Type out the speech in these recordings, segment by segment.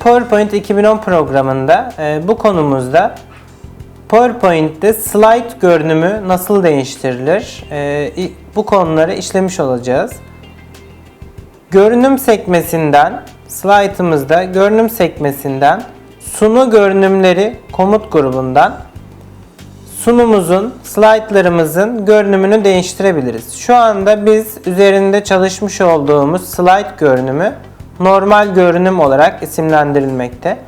PowerPoint 2010 programında e, bu konumuzda PowerPoint'te slide görünümü nasıl değiştirilir? E, bu konuları işlemiş olacağız. Görünüm sekmesinden, slaytımızda görünüm sekmesinden sunu görünümleri komut grubundan sunumumuzun, slaytlarımızın görünümünü değiştirebiliriz. Şu anda biz üzerinde çalışmış olduğumuz slide görünümü normal görünüm olarak isimlendirilmekte.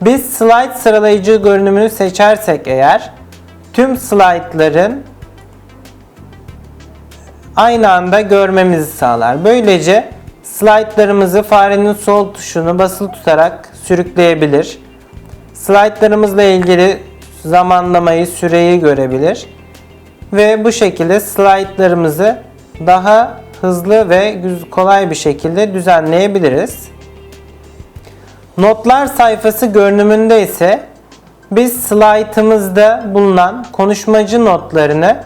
Biz slide sıralayıcı görünümünü seçersek eğer tüm slaytların aynı anda görmemizi sağlar. Böylece slaytlarımızı farenin sol tuşunu basılı tutarak sürükleyebilir. Slaytlarımızla ilgili zamanlamayı, süreyi görebilir. Ve bu şekilde slaytlarımızı daha hızlı ve kolay bir şekilde düzenleyebiliriz. Notlar sayfası görünümünde ise biz slaytımızda bulunan konuşmacı notlarını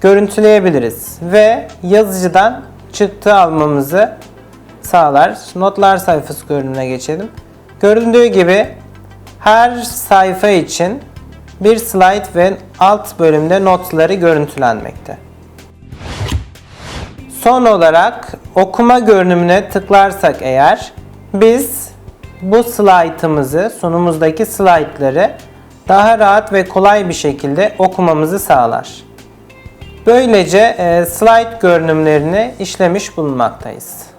görüntüleyebiliriz ve yazıcıdan çıktı almamızı sağlar. Notlar sayfası görünümüne geçelim. Göründüğü gibi her sayfa için bir slide ve alt bölümde notları görüntülenmekte. Son olarak okuma görünümüne tıklarsak eğer biz bu slaytımızı, sunumuzdaki slaytları daha rahat ve kolay bir şekilde okumamızı sağlar. Böylece e, slide görünümlerini işlemiş bulunmaktayız.